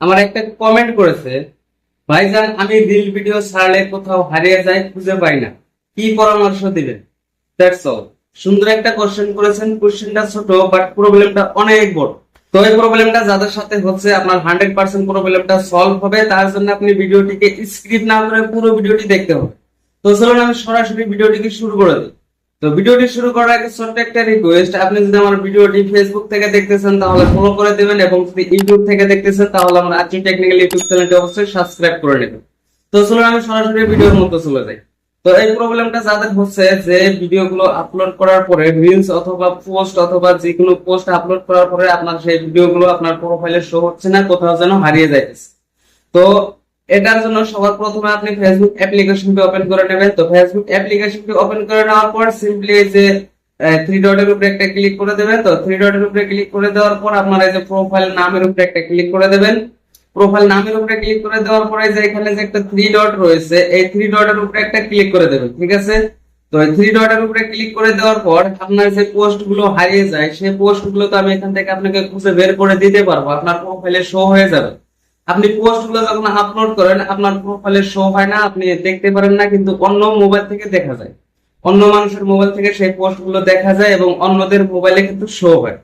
আমার একটা কমেন্ট করেছে, ভাইজান, আমি রিল ভিডিও ছাড়লে কোথাও হারিয়ে যাই খুঁজে পাই না। কি পরামর্শ দিবেন? দ্যাটস অল সুন্দর একটা কোশ্চেন করেছেন কোশ্চেনটা ছোট বাট প্রবলেমটা অনেক বড়। তো এই প্রবলেমটা যাদের সাথে হচ্ছে, আপনার হান্ড্রেড পার্সেন্ট প্রবলেমটা সলভ হবে, তার জন্য আপনি ভিডিওটিকে স্ক্রিপ না করে পুরো ভিডিওটি দেখতে হবে। তো চলুন আমি সরাসরি ভিডিওটিকে শুরু করে দিই। তো ভিডিওটি শুরু করার আগে ছোট্ট একটা রিকোয়েস্ট আপনি যদি আমার ভিডিওটি ফেসবুক থেকে দেখতেছেন, তাহলে ফলো করে দেবেন এবং যদি ইউটিউব থেকে দেখতেছেন, তাহলে আমার আজকে টেকনিক্যাল ইউটিউব চ্যানেলটি অবশ্যই সাবস্ক্রাইব করে নেবেন। তো চলুন আমি সরাসরি ভিডিওর মধ্যে চলে যাই। তো এই প্রবলেমটা যাদের হচ্ছে যে ভিডিওগুলো আপলোড করার পরে রিলস অথবা পোস্ট অথবা যে কোনো পোস্ট আপলোড করার পরে আপনার সেই ভিডিওগুলো আপনার প্রোফাইলে শো হচ্ছে না, কোথাও যেন হারিয়ে যাইতেছে। তো এটার জন্য সবার প্রথমে আপনি ফেসবুক অ্যাপ্লিকেশনটি ওপেন করে নেবেন। তো ফেসবুক অ্যাপ্লিকেশনটি ওপেন করে নেওয়ার পর সিম্পলি যে থ্রি ডটের উপরে একটা ক্লিক করে দেবেন। তো থ্রি ডটের উপরে ক্লিক করে দেওয়ার পর আপনার এই যে প্রোফাইল নামের উপরে একটা ক্লিক করে দেবেন। প্রোফাইল নামের উপরে ক্লিক করে দেওয়ার পরে যে এখানে যে একটা থ্রি ডট রয়েছে, এই থ্রি ডটের উপরে একটা ক্লিক করে দেবেন, ঠিক আছে? তো এই থ্রি ডটের উপরে ক্লিক করে দেওয়ার পর আপনার যে পোস্টগুলো হারিয়ে যায়, সেই পোস্টগুলো তো আমি এখান থেকে আপনাকে খুঁজে বের করে দিতে পারব। আপনার প্রোফাইলে শো হয়ে যাবে। আপনি পোস্টগুলো যখন আপলোড করেন, আপনার প্রোফাইলে শো হয় না, আপনি দেখতে পারেন না, কিন্তু অন্য মোবাইল থেকে দেখা যায়। অন্য মানুষের মোবাইল থেকে সেই পোস্টগুলো দেখা যায় এবং অন্যদের মোবাইলে কিন্তু শো হয়।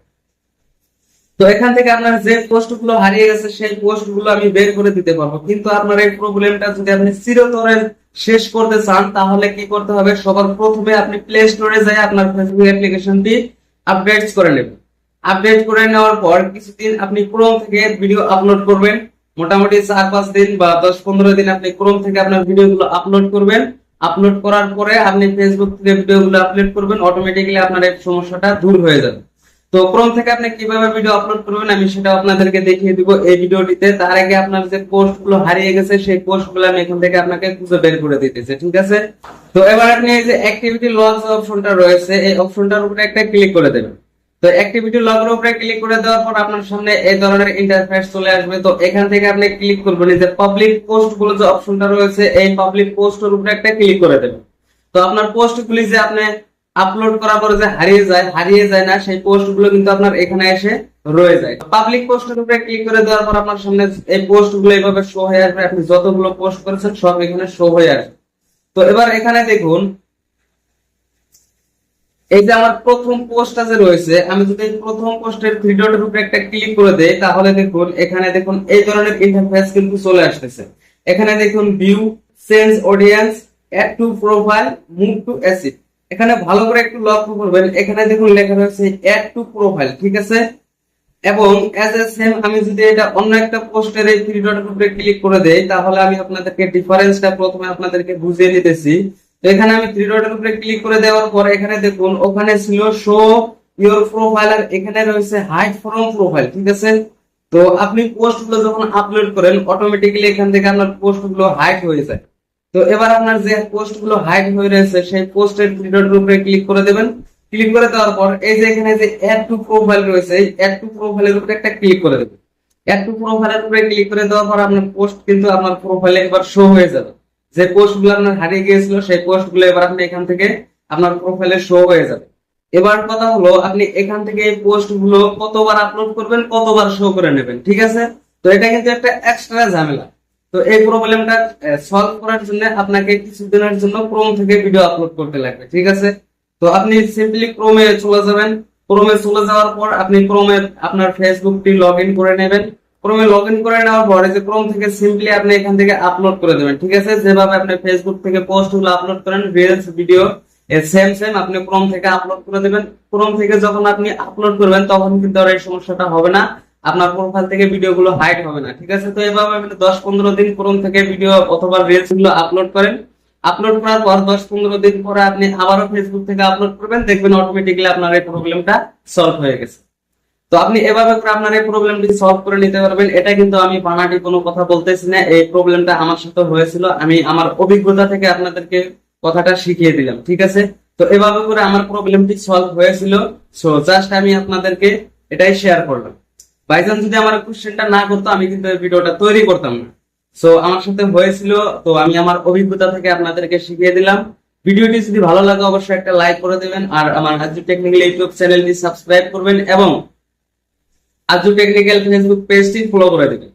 তো এখান থেকে আপনার যে পোস্টগুলো হারিয়ে গেছে, সেই পোস্টগুলো আমি বের করে দিতে পারব। কিন্তু আপনার এই প্রবলেমটা যদি আপনি চিরতরে শেষ করতে চান, তাহলে কি করতে হবে? সবার প্রথমে আপনি প্লে স্টোরে যাই, আপনার ফেসবুক অ্যাপ্লিকেশনটি আপডেট করে নেবেন। আপডেট করে নেওয়ার পর কিছুদিন আপনি ক্রোম থেকে ভিডিও আপলোড করবেন। মোটামুটি চার, পাঁচ দিন বা দশ, পনেরো দিন আপনি ক্রোম থেকে আপনার ভিডিওগুলো আপলোড করবেন। আপলোড করার পরে আপনি ফেসবুক থেকে ভিডিওগুলো আপলোড করবেন অটোমেটিক্যালি আপনার এই সমস্যাটা দূর হয়ে যাবে। তো ক্রোম থেকে আপনি কীভাবে ভিডিও আপলোড করবেন আমি সেটা আপনাদেরকে দেখিয়ে দিব এই ভিডিওটিতে। তার আগে আপনার যে পোস্টগুলো হারিয়ে গেছে, সেই পোস্টগুলো আমি এখান থেকে আপনাকে খুঁজে বের করে দিতেছি, ঠিক আছে? তো এবার আপনি এই যে অ্যাক্টিভিটি লগ অপশনটা রয়েছে, এই অপশনটার উপরে একটা ক্লিক করে দেবেন। তো অ্যাক্টিভিটি লগের উপরে ক্লিক করে দেওয়ার পর আপনার সামনে এই ধরনের ইন্টারফেস চলে আসবে। তো এখান থেকে আপনি ক্লিক করবেন যে পাবলিক পোস্টগুলো যে অপশনটা রয়েছে, এই পাবলিক পোস্টের উপরে একটা ক্লিক করে দেবেন। তো আপনার পোস্ট গুলি যে আপনি আপলোড করার পরে যে হারিয়ে যায় হারিয়ে যায় না, সেই পোস্টগুলো কিন্তু আপনার এখানে এসে রয়ে যায়। পাবলিক পোস্টের উপরে ক্লিক করে দেওয়ার পর আপনার সামনে এই পোস্টগুলো এইভাবে শো হয়ে আসবে। আপনি যতগুলো পোস্ট করেছেন সব এখানে শো হয়ে আসবে। তো এবার এখানে দেখুন এই যে আমার প্রথম পোস্টটা যে রয়েছে, আমি যদি প্রথম পোস্টের থ্রি ডটের উপরে একটা ক্লিক করে দেই, তাহলে দেখুন, এখানে দেখুন এই ধরনের ইন্টারফেস কিন্তু চলে আসতেছে। এখানে দেখুন view change audience add to profile move to acid এখানে ভালো করে একটু লক্ষ্য করবেন, এখানে দেখুন লেখা রয়েছে অ্যাড টু প্রোফাইল ঠিক আছে? এবং অ্যাজ এ সেম আমি যদি এটা অন্য একটা পোস্টের এই থ্রি ডটের উপরে ক্লিক করে দেই, তাহলে আমি আপনাদেরকে ডিফারেন্সটা প্রথমে আপনাদেরকে বুঝিয়ে দিতেছি। এখানে আমি থ্রি ডটের উপরে ক্লিক করে দেওয়ার পর এখানে দেখুন, ওখানে ছিল শো ইওর প্রোফাইল আর এখানে রয়েছে হাইড ফ্রম প্রোফাইল ঠিক আছে? তো আপনি পোস্টগুলো যখন আপলোড করেন অটোমেটিক্যালি এখান থেকে আপনার পোস্টগুলো হাইড হয়ে যায়। তো এবার আপনার যে পোস্টগুলো হাইড হয়ে রয়েছে, সেই পোস্টের থ্রি ডটের উপরে ক্লিক করে দেবেন। ক্লিক করে দেওয়ার পর এই যে এখানে যে অ্যাড টু প্রোফাইল রয়েছে, এই অ্যাড টু প্রোফাইলের উপরে একটা ক্লিক করে দেবেন। অ্যাড টু প্রোফাইলের উপরে ক্লিক করে দেওয়ার পর আপনার পোস্ট কিন্তু আপনার প্রোফাইলে একবার শো হয়ে যাবে। যে পোস্টগুলো আপনার হারিয়ে গিয়েছিল, সেই পোস্টগুলো এবার আপনি এখান থেকে আপনার প্রোফাইলে শো হয়ে যাবে। এবার কথা হলো, আপনি এখান থেকে এই পোস্টগুলো কতবার আপলোড করবেন, কতবার শো করে নেবেন, ঠিক আছে? তো এটা কিন্তু একটা এক্সট্রা ঝামেলা। তো এই প্রবলেমটা সলভ করার জন্য আপনাকে কিছুদিনের জন্য ক্রোম থেকে ভিডিও আপলোড করতে লাগবে, ঠিক আছে? তো আপনি সিম্পলি ক্রোমে চলে যাবেন। ক্রোমে চলে যাওয়ার পর আপনি ক্রোমে আপনার ফেসবুকটি লগ ইন করে নেবেন। ক্রোমে লগ ইন করে নেওয়ার পরে যে ক্রোম থেকে সিম্পলি আপনি এখান থেকে আপলোড করে দেবেন, ঠিক আছে? যেভাবে আপনি ফেসবুক থেকে পোস্টগুলো আপলোড করেন রিলস ভিডিও সেম সেম আপনি ক্রোম থেকে আপলোড করে দেবেন। ক্রোম থেকে যখন আপনি আপলোড করবেন, তখন কিন্তু আর এই সমস্যাটা হবে না। আপনার প্রোফাইল থেকে ভিডিও গুলো হাইড হবে না, ঠিক আছে? তো এভাবে আপনি দশ পনেরো দিন ক্রোম থেকে ভিডিও অথবা রিলসগুলো আপলোড করেন। আপলোড করার পর দশ পনেরো দিন পরে আপনি আবারও ফেসবুক থেকে আপলোড করবেন। দেখবেন অটোমেটিক্যালি আপনার এই প্রবলেমটা সলভ হয়ে গেছে। তো আপনি এভাবে করে আপনার এই প্রবলেমটি সলভ করে নিতে পারবেন। এটা কিন্তু আমি বানাটি কোনো কথা বলতেছি না। এই প্রবলেমটা আমার সাথে হয়েছিল। আমি আমার অভিজ্ঞতা থেকে আপনাদেরকে কথাটা শিখিয়ে দিলাম, ঠিক আছে? তো এভাবে করে আমার প্রবলেমটি সলভ হয়েছিল। সো জাস্ট আমি আপনাদেরকে এটাই শেয়ার করলাম। বাইচান্স যদি আমার কোশ্চেনটা না করতো, আমি কিন্তু এই ভিডিওটা তৈরি করতাম না। সো আমার সাথে হয়েছিল। তো আমি আমার অভিজ্ঞতা থেকে আপনাদেরকে শিখিয়ে দিলাম। ভিডিওটি যদি ভালো লাগে, অবশ্যই একটা লাইক করে দেবেন। আর আমার আজু টেকনিক্যাল ইউটিউব চ্যানেলটি সাবস্ক্রাইব করবেন এবং আজু টেকনিক্যাল ফেসবুক পেজটি ফলো করে দেবেন